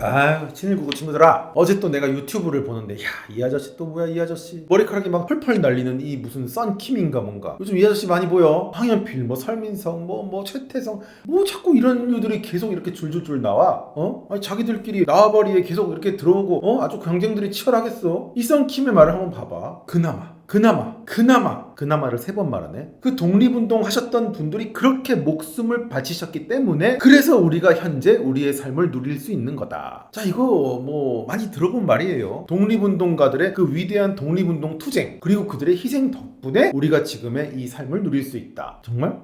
아유 친일구구 친구들아. 어제 또 내가 유튜브를 보는데 야 이 아저씨 또 뭐야 이 아저씨. 머리카락이 막 펄펄 날리는 이 무슨 썬킴인가 뭔가. 요즘 이 아저씨 많이 보여. 황현필 뭐 설민성 뭐 뭐 최태성. 뭐 자꾸 이런 류들이 계속 이렇게 줄줄줄 나와. 어? 아니 자기들끼리 나와버리에 계속 이렇게 들어오고 어? 아주 경쟁들이 치열하겠어. 이 썬킴의 말을 한번 봐봐. 그나마 그나마 그나마 그나마를 세 번 말하네 그 독립운동 하셨던 분들이 그렇게 목숨을 바치셨기 때문에 그래서 우리가 현재 우리의 삶을 누릴 수 있는 거다 자 이거 뭐 많이 들어본 말이에요 독립운동가들의 그 위대한 독립운동 투쟁 그리고 그들의 희생 덕분에 우리가 지금의 이 삶을 누릴 수 있다 정말?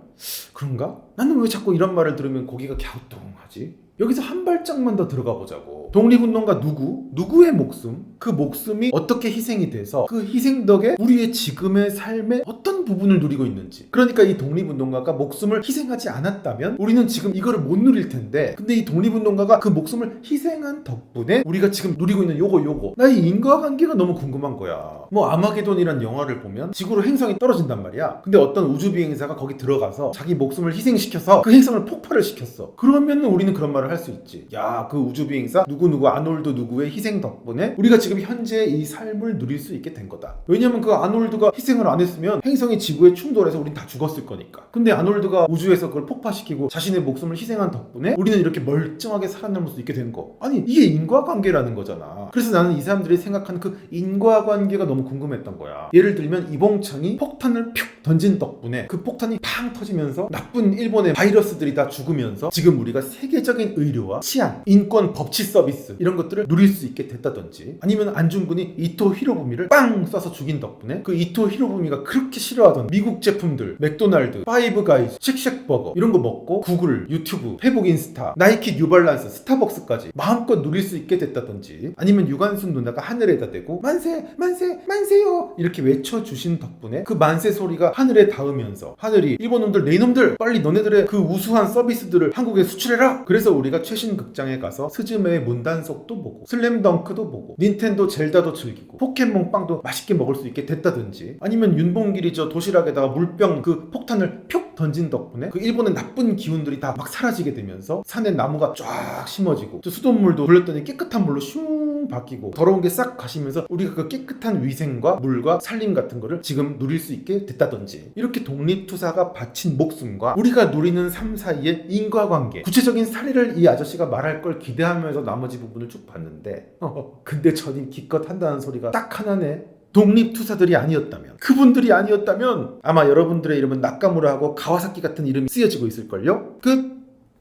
그런가? 나는 왜 자꾸 이런 말을 들으면 고기가 갸우뚱하지? 여기서 한 발짝만 더 들어가 보자고. 독립운동가 누구? 누구의 목숨? 그 목숨이 어떻게 희생이 돼서 그 희생 덕에 우리의 지금의 삶의 어떤 부분을 누리고 있는지. 그러니까 이 독립운동가가 목숨을 희생하지 않았다면 우리는 지금 이거를 못 누릴 텐데. 근데 이 독립운동가가 그 목숨을 희생한 덕분에 우리가 지금 누리고 있는 요거 요거. 나 이 인과관계가 너무 궁금한 거야. 뭐 아마게돈이란 영화를 보면 지구로 행성이 떨어진단 말이야. 근데 어떤 우주 비행사가 거기 들어가서 자기 목숨을 희생시켜서 그 행성을 폭발을 시켰어. 그러면 우리는 그런 말을 할 수 있지. 야, 그 우주 비행사 누구 누구 아놀드 누구의 희생 덕분에 우리가 지금 현재 이 삶을 누릴 수 있게 된 거다. 왜냐면 그 아놀드가 희생을 안 했으면 행성이 지구에 충돌해서 우린 다 죽었을 거니까. 근데 아놀드가 우주에서 그걸 폭파시키고 자신의 목숨을 희생한 덕분에 우리는 이렇게 멀쩡하게 살아남을 수 있게 된 거. 아니, 이게 인과관계라는 거잖아. 그래서 나는 이 사람들이 생각하는 그 인과관계가 너무 궁금했던 거야. 예를 들면 이봉창이 폭탄을 푹 던진 덕분에 그 폭탄이 팡 터지면서 나쁜 일본의 바이러스들이 다 죽으면서 지금 우리가 세계적인 의료와 치안, 인권 법치 서비스 이런 것들을 누릴 수 있게 됐다든지 아니면 안중근이 이토 히로부미를 빵 쏴서 죽인 덕분에 그 이토 히로부미가 그렇게 싫어하던 미국 제품들 맥도날드, 파이브 가이즈, 쉑쉑버거 이런 거 먹고 구글, 유튜브, 페북 인스타, 나이키 뉴발란스, 스타벅스까지 마음껏 누릴 수 있게 됐다든지 아니면 유관순 누나가 하늘에다 대고 만세 만세 만세요 이렇게 외쳐주신 덕분에 그 만세 소리가 하늘에 닿으면서 하늘이 일본 놈들 네 놈들 빨리 너네들의 그 우수한 서비스들을 한국에 수출해라 그래서 우리 가 최신 극장에 가서 스즈메의 문단속도 보고 슬램덩크도 보고 닌텐도 젤다도 즐기고 포켓몬 빵도 맛있게 먹을 수 있게 됐다든지 아니면 윤봉길이 저 도시락에다가 물병 그 폭탄을 푹 던진 덕분에 그 일본의 나쁜 기운들이 다 막 사라지게 되면서 산에 나무가 쫙 심어지고 저 수돗물도 돌렸더니 깨끗한 물로 슝 바뀌고 더러운 게 싹 가시면서 우리가 그 깨끗한 위생과 물과 살림 같은 거를 지금 누릴 수 있게 됐다든지 이렇게 독립투사가 바친 목숨과 우리가 누리는 삶 사이의 인과관계 구체적인 사례를 이 아저씨가 말할 걸 기대하면서 나머지 부분을 쭉 봤는데 근데 저님 기껏 한다는 소리가 딱 하나네 독립투사들이 아니었다면 그분들이 아니었다면 아마 여러분들의 이름은 나카무라하고 가와사키 같은 이름이 쓰여지고 있을걸요? 끝!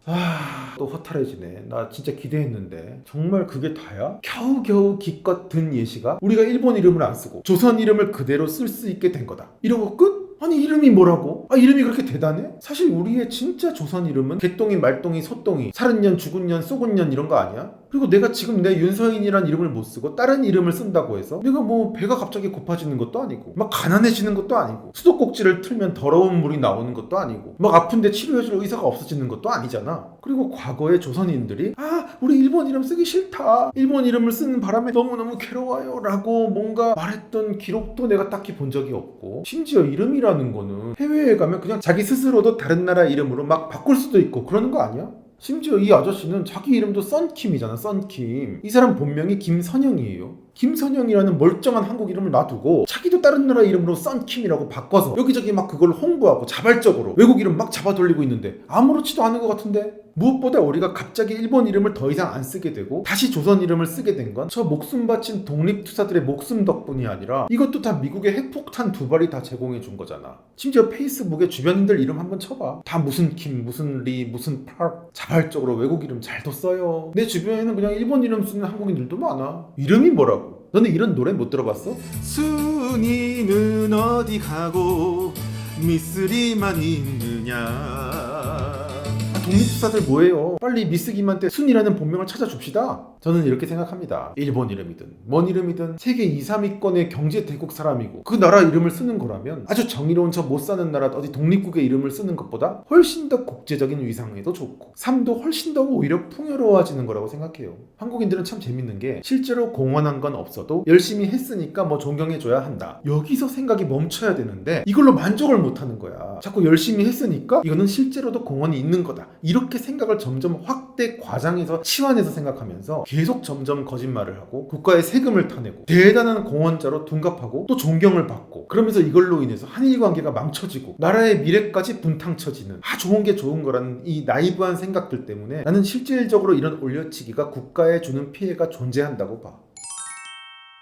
아, 또 허탈해지네. 나 진짜 기대했는데. 정말 그게 다야? 겨우겨우 기껏 든 예시가 우리가 일본 이름을 안 쓰고 조선 이름을 그대로 쓸 수 있게 된 거다. 이러고 끝? 아니 이름이 뭐라고? 아 이름이 그렇게 대단해? 사실 우리의 진짜 조선 이름은 개똥이 말똥이 소똥이 살은 년 죽은 년 쏘은 년 이런 거 아니야? 그리고 내가 지금 내 윤서인이란 이름을 못 쓰고 다른 이름을 쓴다고 해서 내가 뭐 배가 갑자기 고파지는 것도 아니고 막 가난해지는 것도 아니고 수도꼭지를 틀면 더러운 물이 나오는 것도 아니고 막 아픈데 치료해줄 의사가 없어지는 것도 아니잖아 그리고 과거의 조선인들이 아 우리 일본 이름 쓰기 싫다 일본 이름을 쓰는 바람에 너무너무 괴로워요 라고 뭔가 말했던 기록도 내가 딱히 본 적이 없고 심지어 이름이라는 거는 해외에 가면 그냥 자기 스스로도 다른 나라 이름으로 막 바꿀 수도 있고 그러는 거 아니야? 심지어 이 아저씨는 자기 이름도 썬킴이잖아, 썬킴. 이 사람 본명이 김선영이에요. 김선영이라는 멀쩡한 한국 이름을 놔두고 자기도 다른 나라 이름으로 썬킴이라고 바꿔서 여기저기 막 그걸 홍보하고 자발적으로 외국 이름 막 잡아 돌리고 있는데 아무렇지도 않은 것 같은데 무엇보다 우리가 갑자기 일본 이름을 더 이상 안 쓰게 되고 다시 조선 이름을 쓰게 된 건 저 목숨 바친 독립투사들의 목숨 덕분이 아니라 이것도 다 미국의 핵폭탄 두 발이 다 제공해 준 거잖아. 심지어 페이스북에 주변인들 이름 한번 쳐봐. 다 무슨 김, 무슨 리, 무슨 팍 자발적으로 외국 이름 잘도 써요. 내 주변에는 그냥 일본 이름 쓰는 한국인들도 많아. 이름이 뭐라고? 너네 이런 노래 못 들어봤어? 순이는 어디 가고 미쓰리만 있느냐 독립투사들 뭐예요? 빨리 미스김한테 순이라는 본명을 찾아줍시다. 저는 이렇게 생각합니다. 일본 이름이든 뭔 이름이든 세계 2, 3위권의 경제 대국 사람이고 그 나라 이름을 쓰는 거라면 아주 정의로운 저 못 사는 나라 어디 독립국의 이름을 쓰는 것보다 훨씬 더 국제적인 위상에도 좋고 삶도 훨씬 더 오히려 풍요로워지는 거라고 생각해요. 한국인들은 참 재밌는 게 실제로 공헌한 건 없어도 열심히 했으니까 뭐 존경해줘야 한다. 여기서 생각이 멈춰야 되는데 이걸로 만족을 못 하는 거야. 자꾸 열심히 했으니까 이거는 실제로도 공헌이 있는 거다. 이렇게 생각을 점점 확대 과장해서 치환해서 생각하면서 계속 점점 거짓말을 하고 국가의 세금을 타내고 대단한 공헌자로 둔갑하고 또 존경을 받고 그러면서 이걸로 인해서 한일 관계가 망쳐지고 나라의 미래까지 분탕쳐지는 아 좋은 게 좋은 거라는 이 나이브한 생각들 때문에 나는 실질적으로 이런 올려치기가 국가에 주는 피해가 존재한다고 봐.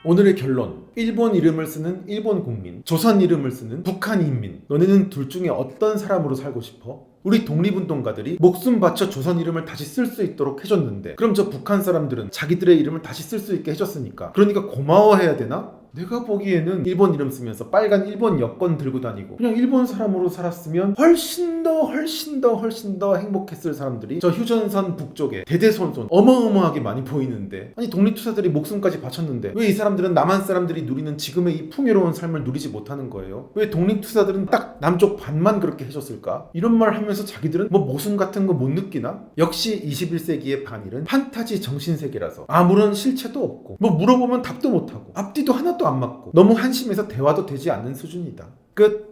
오늘의 결론. 일본 이름을 쓰는 일본 국민, 조선 이름을 쓰는 북한 인민. 너네는 둘 중에 어떤 사람으로 살고 싶어? 우리 독립운동가들이 목숨 바쳐 조선 이름을 다시 쓸 수 있도록 해줬는데 그럼 저 북한 사람들은 자기들의 이름을 다시 쓸 수 있게 해줬으니까 그러니까 고마워해야 되나? 내가 보기에는 일본 이름 쓰면서 빨간 일본 여권 들고 다니고 그냥 일본 사람으로 살았으면 훨씬 더 훨씬 더 훨씬 더 행복했을 사람들이 저 휴전선 북쪽에 대대손손 어마어마하게 많이 보이는데 아니 독립투사들이 목숨까지 바쳤는데 왜 이 사람들은 남한 사람들이 누리는 지금의 이 풍요로운 삶을 누리지 못하는 거예요? 왜 독립투사들은 딱 남쪽 반만 그렇게 해줬을까? 이런 말 하면서 자기들은 뭐 모순 같은 거 못 느끼나? 역시 21세기의 반일은 판타지 정신세계라서 아무런 실체도 없고 뭐 물어보면 답도 못하고 앞뒤도 하나도 안 맞고 너무 한심해서 대화도 되지 않는 수준이다. 끝.